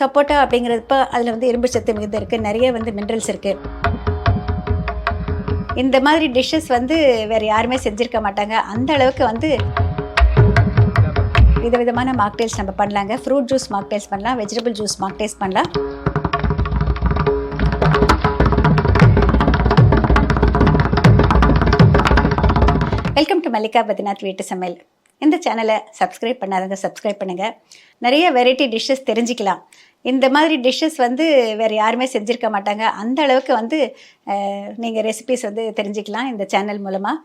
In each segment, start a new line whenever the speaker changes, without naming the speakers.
சப்போட்டா அப்படிங்கிறப்ப அதில் வந்து இரும்பு சத்து மிகுந்த இருக்குது நிறைய வந்து மினரல்ஸ் இருக்குது இந்த மாதிரி டிஷ்ஷஸ் வந்து வேறு யாருமே செஞ்சுருக்க மாட்டாங்க. அந்த அளவுக்கு வந்து விதவிதமான மாக்டேல்ஸ் நம்ம பண்ணலாங்க. ஃப்ரூட் ஜூஸ் மாக்டேல்ஸ் பண்ணலாம் வெஜிடபிள் ஜூஸ் மாக்டேல்ஸ் பண்ணலாம். வெல்கம் டு மல்லிகா பத்ரிநாத் வீட்டு சமையல் இந்த சேனலை சப்ஸ்கிரைப் பண்ணாதவங்க சப்ஸ்கிரைப் பண்ணுங்கள் நிறைய வெரைட்டி டிஷ்ஷஸ் தெரிஞ்சுக்கலாம். இந்த மாதிரி டிஷ்ஷஸ் வந்து வேறு யாருமே செஞ்சுருக்க மாட்டாங்க. அந்த அளவுக்கு வந்து நீங்கள் ரெசிபிஸ் வந்து தெரிஞ்சுக்கலாம் இந்த சேனல் மூலமாக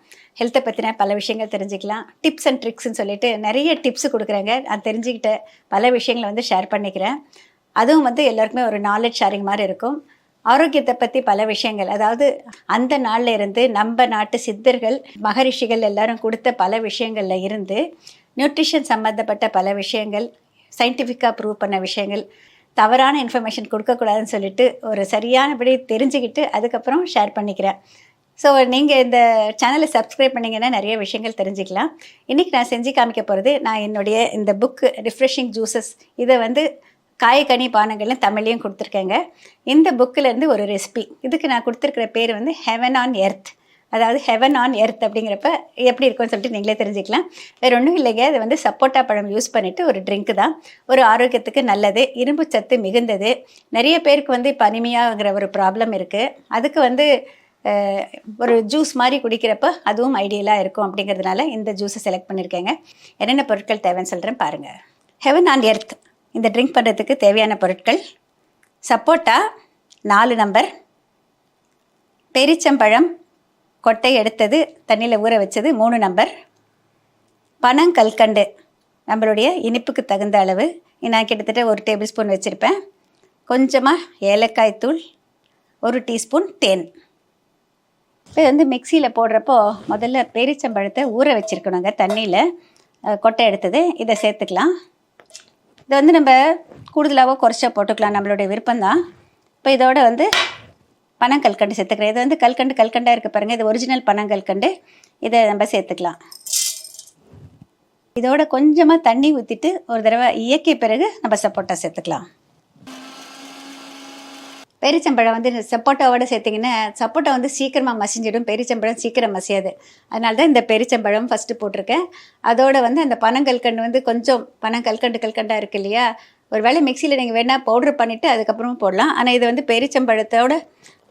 ஹெல்த்தை பற்றின பல விஷயங்கள் தெரிஞ்சுக்கலாம். டிப்ஸ் அண்ட் ட்ரிக்ஸ்னு சொல்லிட்டு நிறைய டிப்ஸ் கொடுக்குறாங்க. நான் தெரிஞ்சுக்கிட்ட பல விஷயங்களை வந்து ஷேர் பண்ணிக்கிறேன். அதுவும் வந்து எல்லாருக்குமே ஒரு நாலேஜ் ஷேரிங் மாதிரி இருக்கும். ஆரோக்கியத்தை பற்றி பல விஷயங்கள். அதாவது அந்த நாளில் இருந்து நம்ம நாட்டு சித்தர்கள் மகரிஷிகள் எல்லாரும் கொடுத்த பல விஷயங்களில் இருந்து நியூட்ரிஷன் சம்மந்தப்பட்ட பல விஷயங்கள் சயின்டிஃபிக்காக ப்ரூவ் பண்ண விஷயங்கள் தவறான இன்ஃபர்மேஷன் கொடுக்கக்கூடாதுன்னு சொல்லிட்டு ஒரு சரியானபடி தெரிஞ்சுக்கிட்டு அதுக்கப்புறம் ஷேர் பண்ணிக்கிறேன். ஸோ நீங்கள் இந்த சேனலை சப்ஸ்கிரைப் பண்ணிங்கன்னா நிறைய விஷயங்கள் தெரிஞ்சுக்கலாம். இன்றைக்கி நான் செஞ்சு காமிக்க போகிறது நான் என்னுடைய இந்த புக்கு ரிஃப்ரெஷிங் ஜூஸஸ் இதை வந்து காய்கனி பானங்கள்லாம் தமிழ்லையும் கொடுத்துருக்கேங்க. இந்த புக்கிலேருந்து ஒரு ரெசிபி இதுக்கு நான் கொடுத்துருக்கிற பேர் வந்து ஹெவன் ஆன் எர்த் அதாவது ஹெவன் ஆன் எர்த் அப்படிங்கிறப்ப எப்படி இருக்கும்னு சொல்லிட்டு நீங்களே தெரிஞ்சுக்கலாம். வேறு ஒன்றும் இல்லைங்க. அது வந்து சப்போட்டா பழம் யூஸ் பண்ணிவிட்டு ஒரு ட்ரிங்க் தான். ஒரு ஆரோக்கியத்துக்கு நல்லது இரும்பு சத்து மிகுந்தது. நிறைய பேருக்கு வந்து இப்போ அனிமையாங்கிற ஒரு ப்ராப்ளம் இருக்குது அதுக்கு வந்து ஒரு ஜூஸ் மாதிரி குடிக்கிறப்ப அதுவும் ஐடியலாக இருக்கும் அப்படிங்கிறதுனால இந்த ஜூஸை செலக்ட் பண்ணியிருக்கேங்க என்னென்ன பொருட்கள் தேவைன்னு சொல்கிறேன் பாருங்கள் ஹெவன் ஆன் எர்த் இந்த ட்ரிங்க் பண்ணுறதுக்கு தேவையான பொருட்கள். சப்போட்டா நாலு நம்பர் பெரிச்சம்பழம் கொட்டை எடுத்தது தண்ணியில் ஊற வச்சது மூணு நம்பர் பனங்கல்கண்டு நம்மளுடைய இனிப்புக்கு தகுந்த அளவு. நான் கிட்டத்தட்ட ஒரு டேபிள் ஸ்பூன் வச்சுருப்பேன். கொஞ்சமாக ஏலக்காய் தூள் ஒரு டீஸ்பூன் தேன். இப்போ வந்து மிக்சியில் போடுறப்போ முதல்ல பேரிச்சம்பழத்தை ஊற வச்சுருக்கணுங்க தண்ணியில். கொட்டை எடுத்தது இதை சேர்த்துக்கலாம். இதை வந்து நம்ம கூடுதலாகவோ குறைச்சா போட்டுக்கலாம் நம்மளுடைய விருப்பம்தான். இப்போ இதோட வந்து பனங்கல்கண்டு சேர்த்துக்கிறேன். இது வந்து கல்கண்டு கல்கண்டாக இருக்குது பாருங்கள் இது ஒரிஜினல் பனங்கல்கண்டு இதை நம்ம சேர்த்துக்கலாம். இதோட கொஞ்சமாக தண்ணி ஊற்றிட்டு ஒரு தடவை இயக்கிய பிறகு நம்ம சப்போட்டா சேர்த்துக்கலாம். பெரிச்சம்பழம் வந்து சப்போட்டாவோட சேர்த்திங்கன்னா சப்போட்டா வந்து சீக்கிரமாக மசிஞ்சிடும். பெரிச்சம்பழம் சீக்கிரம் மசியாது. அதனால தான் இந்த பெரிச்சம்பழம் ஃபஸ்ட்டு போட்டிருக்கேன். அதோட வந்து அந்த பனங்கல்கண்டு வந்து கொஞ்சம் பனங்கல்கண்டு கல்கண்டாக இருக்கு இல்லையா? ஒரு வேளை மிக்சியில் நீங்கள் வேணால் பவுடர் பண்ணிவிட்டு அதுக்கப்புறமும் போடலாம். ஆனால் இது வந்து பெரிச்சம்பழத்தோட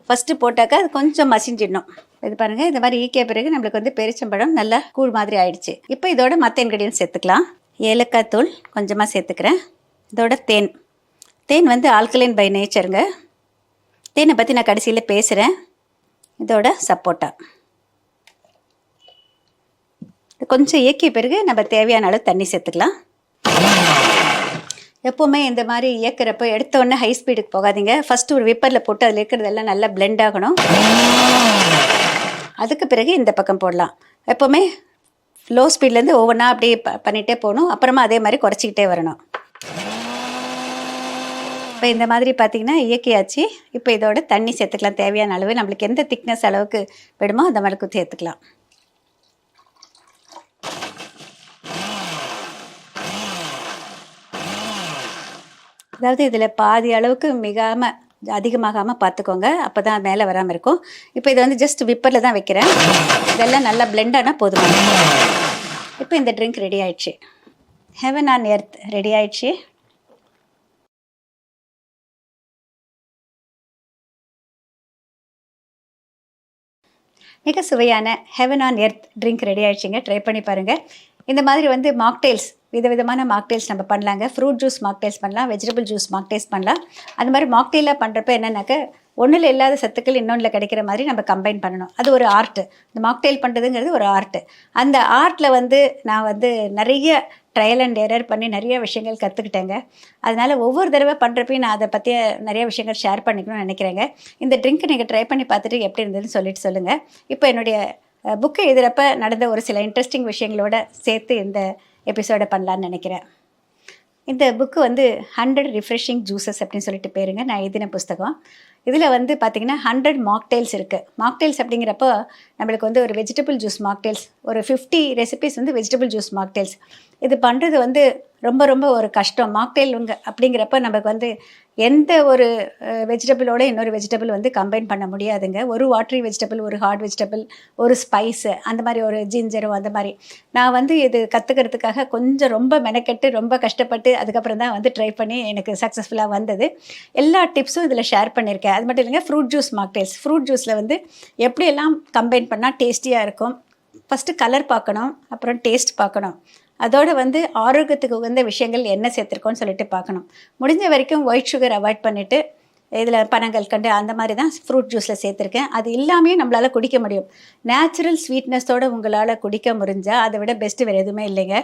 ஃபஸ்ட்டு போட்டாக்கா அது கொஞ்சம் மசிஞ்சிடணும். இது பாருங்கள் இந்த மாதிரி ஈக்கிய பிறகு நம்மளுக்கு வந்து பெரிச்சம்பழம் நல்லா கூழ் மாதிரி ஆயிடுச்சு. இப்போ இதோட மற்ற இன்க்ரீடியன்ஸ் சேர்த்துக்கலாம். ஏலக்காய் தூள் கொஞ்சமாக சேர்த்துக்கிறேன். இதோட தேன். தேன் வந்து ஆல்கலைன் பை நேச்சருங்க தீனை பற்றி நான் கடைசியில் பேசுகிறேன் இதோட சப்போட்டா கொஞ்சம் இயக்கிய பிறகு நம்ம தேவையான அளவு தண்ணி சேர்த்துக்கலாம். எப்போவுமே இந்த மாதிரி இயக்கிறப்ப எடுத்தோடனே ஹை ஸ்பீடுக்கு போகாதீங்க. ஃபஸ்ட்டு ஒரு விப்பரில் போட்டு அதில் இருக்கிறதெல்லாம் நல்லா பிளெண்ட் ஆகணும். அதுக்கு பிறகு இந்த பக்கம் போடலாம். எப்போவுமே லோ ஸ்பீட்லேருந்து ஒவ்வொன்றா அப்படியே ப பண்ணிகிட்டே போகணும். அப்புறமா அதே மாதிரி குறைச்சிக்கிட்டே வரணும். இப்போ இந்த மாதிரி பார்த்தீங்கன்னா இயக்கியாச்சு இப்போ இதோட தண்ணி சேர்த்துக்கலாம். தேவையான அளவு நம்மளுக்கு எந்த திக்னஸ் அளவுக்கு விடுமோ அந்த மாதிரி சேர்த்துக்கலாம். அதாவது இதில் பாதி அளவுக்கு மிகாமல் அதிகமாகாமல் பார்த்துக்கோங்க அப்போ தான் மேலே வராமல் இருக்கும். இப்போ இதை வந்து ஜஸ்ட் விப்பரில் தான் வைக்கிறேன். இதெல்லாம் நல்லா blend போதுமான இப்போ இந்த ட்ரிங்க் ரெடி ஆயிடுச்சு. ஹெவன் ஆன் எர்த் ரெடி ஆயிடுச்சு. மிக சுவையான heaven on earth drink ready ஆயிடுச்சுங்க. ட்ரை பண்ணி பாருங்கள் இந்த மாதிரி வந்து மாக்டெயில்ஸ் விதவிதமான மாக்டெயில்ஸ் நம்ம பண்ணலாங்க. ஃப்ரூட் ஜூஸ் மாக்டெயில்ஸ் பண்ணலாம் வெஜிடபிள் ஜூஸ் மாக்டெயில்ஸ் பண்ணலாம். அந்த மாதிரி மாக்டெயிலாக பண்ணுறப்ப என்னென்னாக்க ஒன்றில் இல்லாத சத்துக்கள் இன்னொன்றில் கிடைக்கிற மாதிரி நம்ம கம்பைன் பண்ணணும். அது ஒரு ஆர்ட்டு இந்த மாக்டெயில் பண்ணுறதுங்கிறது ஒரு ஆர்ட்டு அந்த ஆர்ட்டில் வந்து நான் வந்து நிறைய ட்ரையல் அண்ட் எரர் பண்ணி நிறைய விஷயங்கள் கற்றுக்கிட்டேங்க அதனால் ஒவ்வொரு தடவை பண்ணுறப்பையும் நான் அதை பற்றிய நிறைய விஷயங்கள் ஷேர் பண்ணிக்கணும்னு நினைக்கிறேங்க. இந்த ட்ரிங்க்கை நீங்கள் ட்ரை பண்ணி பார்த்துட்டு எப்படி இருந்ததுன்னு சொல்லிட்டு சொல்லுங்கள் இப்போ என்னுடைய புக்கு எழுதுகிறப்ப நடந்த ஒரு சில இன்ட்ரெஸ்டிங் விஷயங்களோட சேர்த்து இந்த எபிசோடை பண்ணலான்னு நினைக்கிறேன். இந்த புக்கு வந்து ஹண்ட்ரட் ரிஃப்ரெஷிங் ஜூசஸ் அப்படின்னு சொல்லிட்டு பேருங்க. நான் எழுதின புஸ்தகம். இதில் வந்து பார்த்திங்கன்னா ஹண்ட்ரட் மாக்டெயில்ஸ் இருக்குது மாக்டெயில்ஸ் அப்படிங்கிறப்போ நம்மளுக்கு வந்து ஒரு வெஜிடபிள் ஜூஸ் மாக்டெயில்ஸ் ஒரு ஃபிஃப்டி ரெசிபிஸ் வந்து வெஜிடபிள் ஜூஸ் மாக்டெயில்ஸ் இது பண்ணுறது வந்து ரொம்ப ரொம்ப ஒரு கஷ்டம். மாக்டெயிலுங்க அப்படிங்கிறப்ப நமக்கு வந்து எந்த ஒரு வெஜிடபிளோட இன்னொரு வெஜிடபிள் வந்து கம்பைன் பண்ண முடியாதுங்க. ஒரு வாட்ரி வெஜிடபிள் ஒரு ஹார்ட் வெஜிடபிள் ஒரு ஸ்பைஸு அந்த மாதிரி ஒரு ஜிஞ்சரும் அந்த மாதிரி. நான் வந்து இது கற்றுக்கிறதுக்காக கொஞ்சம் ரொம்ப மெனக்கெட்டு ரொம்ப கஷ்டப்பட்டு அதுக்கப்புறம் தான் வந்து ட்ரை பண்ணி எனக்கு சக்ஸஸ்ஃபுல்லாக வந்தது. எல்லா டிப்ஸும் இதில் ஷேர் பண்ணியிருக்கேன். அது மட்டும் இல்லைங்க ஃப்ரூட் ஜூஸ் மாக்டெயில்ஸ் ஃப்ரூட் ஜூஸில் வந்து எப்படியெல்லாம் கம்பைன் பண்ணால் டேஸ்டியாக இருக்கும்? ஃபஸ்ட்டு கலர் பார்க்கணும் அப்புறம் டேஸ்ட் பார்க்கணும். அதோடு வந்து ஆரோக்கியத்துக்கு உகந்த விஷயங்கள் என்ன சேர்த்துருக்கோன்னு சொல்லிட்டு பார்க்கணும். முடிஞ்ச வரைக்கும் ஒயிட் சுகர் அவாய்ட் பண்ணிவிட்டு இதில் பனங்கள் கண்டு அந்த மாதிரி தான் ஃப்ரூட் ஜூஸில் சேர்த்துருக்கேன். அது எல்லாமே நம்மளால் குடிக்க முடியும். நேச்சுரல் ஸ்வீட்னஸோடு உங்களால் குடிக்க முடிஞ்சால் அதை விட பெஸ்ட்டு வேறு எதுவுமே இல்லைங்க.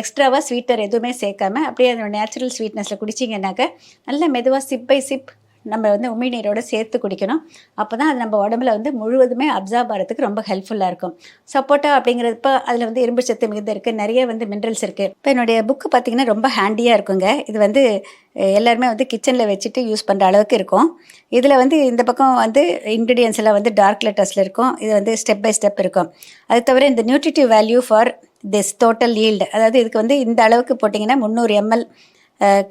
எக்ஸ்ட்ராவாக ஸ்வீட்டர் எதுவுமே சேர்க்காம அப்படியே அந்த நேச்சுரல் ஸ்வீட்னஸில் குடிச்சிங்கன்னாக்க நல்ல மெதுவாக சிப் பை சிப் நம்ம வந்து உமி நீரோடு சேர்த்து குடிக்கணும். அப்போ தான் அது நம்ம உடம்புல வந்து முழுவதுமே அப்சார்ப் ஆகிறதுக்கு ரொம்ப ஹெல்ப்ஃபுல்லாக இருக்கும். சப்போட்டா அப்படிங்கிறப்ப அதில் வந்து இரும்பு சத்து மிகுந்த இருக்குது நிறைய வந்து மினரல்ஸ் இருக்குது இப்போ என்னுடைய புக்கு பார்த்திங்கன்னா ரொம்ப ஹேண்டியாக இருக்குங்க. இது வந்து எல்லாருமே வந்து கிச்சனில் வச்சுட்டு யூஸ் பண்ணுற அளவுக்கு இருக்கும். இதில் வந்து இந்த பக்கம் வந்து இன்க்ரீடியன்ஸ் எல்லாம் வந்து டார்க் லெட்டர்ஸில் இருக்கும். இது வந்து ஸ்டெப் பை ஸ்டெப் இருக்கும். அது தவிர இந்த nutritive value for this total yield அதாவது இதுக்கு வந்து இந்த அளவுக்கு போட்டிங்கன்னா முந்நூறு எம்எல்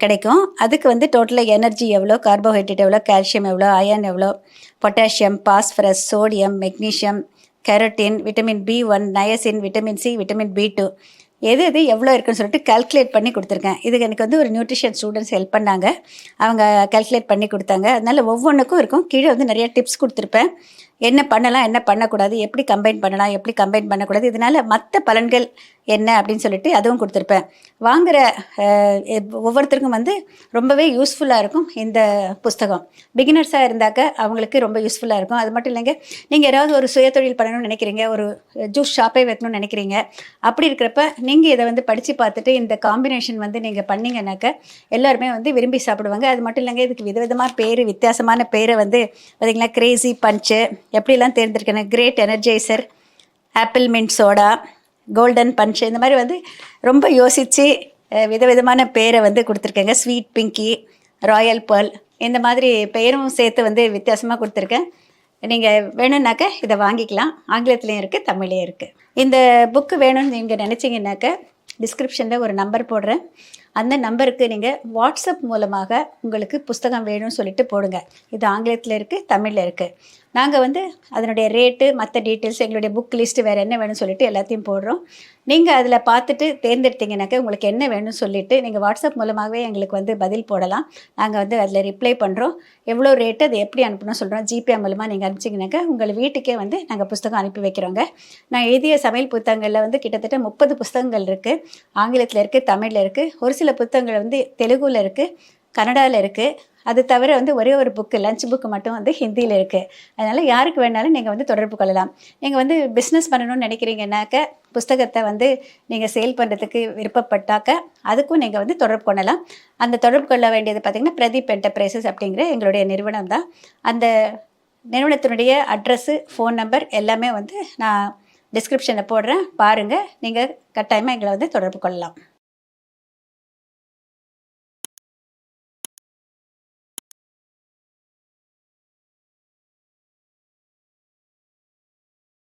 கிடைக்கும். அதுக்கு வந்து டோட்டலாக எனர்ஜி எவ்வளோ கார்போஹைட்ரேட் எவ்வளோ கால்சியம் எவ்வளோ அயன் எவ்வளோ potassium phosphorus sodium magnesium keratin vitamin B one niacin vitamin C vitamin B two எது எது எவ்வளோ இருக்குன்னு சொல்லிட்டு கால்குலேட் பண்ணி கொடுத்துருக்கேன். இதுக்கு எனக்கு வந்து ஒரு நியூட்ரிஷன் ஸ்டூடெண்ட்ஸ் ஹெல்ப் பண்ணாங்க. அவங்க கால்குலேட் பண்ணி கொடுத்தாங்க. அதனால் ஒவ்வொன்றுக்கும் இருக்கும். கீழே வந்து நிறைய டிப்ஸ் கொடுத்துருப்பேன். என்ன பண்ணலாம் என்ன பண்ணக்கூடாது எப்படி கம்பைன் பண்ணலாம் எப்படி கம்பைன் பண்ணக்கூடாது இதனால் மற்ற பலன்கள் என்ன அப்படின்னு சொல்லிட்டு அதுவும் கொடுத்துருப்பேன். வாங்குகிற ஒவ்வொருத்தருக்கும் வந்து ரொம்பவே யூஸ்ஃபுல்லாக இருக்கும் இந்த புஸ்தகம். பிகினர்ஸாக இருந்தாக்க அவங்களுக்கு ரொம்ப யூஸ்ஃபுல்லாக இருக்கும். அது மட்டும் இல்லைங்க நீங்கள் ஏதாவது ஒரு சுயதொழில் பண்ணணும்னு நினைக்கிறீங்க ஒரு ஜூஸ் ஷாப்பே வைக்கணும்னு நினைக்கிறீங்க அப்படி இருக்கிறப்ப நீங்கள் இதை வந்து படித்து பார்த்துட்டு இந்த காம்பினேஷன் வந்து நீங்கள் பண்ணிங்கனாக்க எல்லாருமே வந்து விரும்பி சாப்பிடுவாங்க. அது மட்டும் இல்லைங்க இதுக்கு விதவிதமாக பேர் வித்தியாசமான பேரை வந்து பார்த்திங்கன்னா கிரேசி பஞ்சு எப்படிலாம் தேர்ந்தெடுக்கணும்? Great energiser apple mint soda golden punch இந்த மாதிரி வந்து ரொம்ப யோசித்து விதவிதமான பேரை வந்து கொடுத்துருக்கேங்க. ஸ்வீட் பிங்கி ராயல் பேர்ல் இந்த மாதிரி பெயரும் சேர்த்து வந்து வித்தியாசமாக கொடுத்துருக்கேன். நீங்கள் வேணும்னாக்க இதை வாங்கிக்கலாம். ஆங்கிலத்துலேயும் இருக்குது தமிழ்லேயும் இருக்குது இந்த புக்கு வேணும்னு நீங்கள் நினச்சிங்கனாக்க டிஸ்கிரிப்ஷனில் ஒரு நம்பர் போடுறேன். அந்த நம்பருக்கு நீங்கள் வாட்ஸ்அப் மூலமாக உங்களுக்கு புஸ்தகம் வேணும்னு சொல்லிட்டு போடுங்க. இது ஆங்கிலத்தில் இருக்குது தமிழில் இருக்குது நாங்கள் வந்து அதனுடைய ரேட்டு மற்ற டீட்டெயில்ஸ் எங்களுடைய புக் லிஸ்ட்டு வேறு என்ன வேணும்னு சொல்லிட்டு எல்லாத்தையும் போடுறோம். நீங்கள் அதில் பார்த்துட்டு தேர்ந்தெடுத்தீங்கன்னாக்க உங்களுக்கு என்ன வேணும்னு சொல்லிவிட்டு நீங்கள் வாட்ஸ்அப் மூலமாகவே எங்களுக்கு வந்து பதில் போடலாம். நாங்கள் வந்து அதில் ரிப்ளை பண்ணுறோம் எவ்வளோ ரேட்டு அது எப்படி அனுப்பணும்னு சொல்கிறோம் ஜிபே மூலமாக நீங்கள் அனுப்பிச்சிங்கனாக்கா உங்கள் வீட்டுக்கே வந்து நாங்கள் புஸ்தகம் அனுப்பி வைக்கிறோங்க. நான் எழுதிய சமையல் புத்தகங்களில் வந்து கிட்டத்தட்ட முப்பது புஸ்தகங்கள் இருக்குது ஆங்கிலத்தில் இருக்குது தமிழில் இருக்குது ஒரு சில புத்தகங்கள் வந்து தெலுங்கில் இருக்குது கன்னடாவில் இருக்குது அது தவிர வந்து ஒரே ஒரு புக்கு லஞ்ச் புக்கு மட்டும் வந்து ஹிந்தியில் இருக்குது அதனால் யாருக்கு வேணாலும் நீங்கள் வந்து தொடர்பு கொள்ளலாம். நீங்கள் வந்து பிஸ்னஸ் பண்ணணும்னு நினைக்கிறீங்கன்னாக்க புஸ்தகத்தை வந்து நீங்கள் சேல் பண்ணுறதுக்கு விருப்பப்பட்டாக்க அதுக்கும் நீங்கள் வந்து தொடர்பு கொள்ளலாம். அந்த தொடர்பு கொள்ள வேண்டியது பார்த்திங்கன்னா பிரதீப் என்டர்பிரைசஸ் அப்படிங்கிற எங்களுடைய நிறுவனம் தான். அந்த நிறுவனத்தினுடைய அட்ரஸ்ஸு ஃபோன் நம்பர் எல்லாமே வந்து நான் டிஸ்கிரிப்ஷனில் போடுறேன். பாருங்கள் நீங்கள் கட்டாயமாக எங்களை வந்து தொடர்பு கொள்ளலாம்.